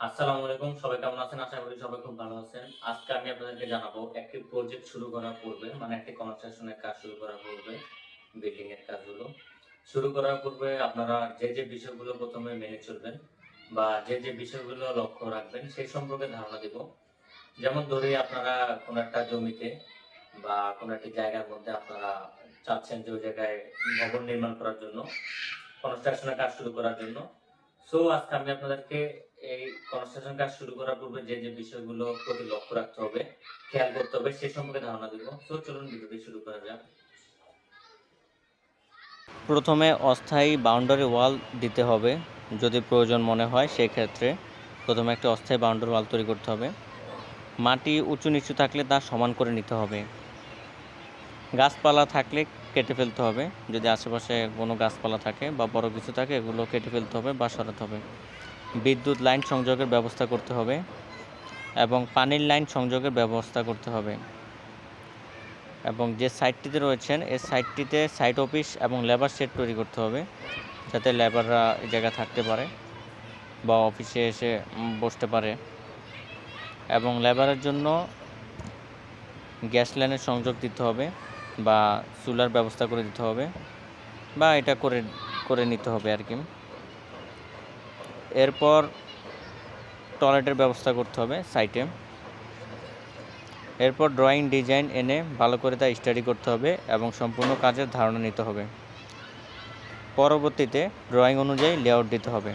আসসালামু আলাইকুম, সবাই কেমন আছেন? আশা করি সবাই খুব ভালো আছেন। আজকে আমি আপনাদেরকে জানাব, একটি প্রজেক্ট শুরু করার পূর্বে মানে একটি কনস্ট্রাকশনের কাজ শুরু করার পূর্বে বিল্ডিং এর কাজগুলো। শুরু করার পূর্বে আপনারা যে যে বিষয়গুলো প্রথমে মেনে চলবেন বা যে যে বিষয়গুলো লক্ষ্য রাখবেন, সেই সম্পর্কে ধারণা দিব। যেমন ধরে, আপনারা কোনো একটা জমিতে বা কোনো একটি জায়গার মধ্যে আপনারা চাচ্ছেন যে ওই জায়গায় ভবন নির্মাণ করার জন্য কনস্ট্রাকশনের কাজ শুরু করার জন্য। সো আজকে আমি আপনাদেরকে এই কনস্ট্রাকশন কাজ শুরু করার পূর্বে যে যে বিষয়গুলো প্রতি লক্ষ্য রাখতে হবে, খেয়াল করতে হবে, সে সম্পর্কে ধারণা দিব। সো চলুন ভিডিওটি শুরু করা যাক। প্রথমে অস্থায়ী বাউন্ডারি ওয়াল দিতে হবে, যদি প্রয়োজন মনে হয় সেই ক্ষেত্রে প্রথমে একটা অস্থায়ী বাউন্ডারি ওয়াল তৈরি করতে হবে। মাটি উঁচু নিচু থাকলে তা সমান করে নিতে হবে। গাছপালা থাকলে কেটে ফেলতে হবে। যদি আশেপাশে কোনো গাছপালা থাকে বা বড় কিছু থাকে, এগুলো কেটে ফেলতে হবে বা সরাতে হবে। বিদ্যুৎ লাইন সংযোগের ব্যবস্থা করতে হবে এবং পানির লাইন সংযোগের ব্যবস্থা করতে হবে। এবং যে সাইটটিতে রয়েছেন, এই সাইটটিতে সাইট অফিস এবং লেবার সেট তৈরি করতে হবে, যাতে লেবাররা এই জায়গায় থাকতে পারে বা অফিসে এসে বসতে পারে। এবং লেবারের জন্য গ্যাস লাইনের সংযোগ দিতে হবে। বা চুলার ব্যবস্থা করে দিতে হবে বা এটা করে করে নিতে হবে আর কি। এরপর টয়লেটের ব্যবস্থা করতে হবে সাইটে এরপর ড্রয়িং, ডিজাইন এনে ভালো করে তা স্টাডি করতে হবে এবং সম্পূর্ণ কাজের ধারণা নিতে হবে। পরবর্তীতে ড্রয়িং অনুযায়ী লেআউট দিতে হবে।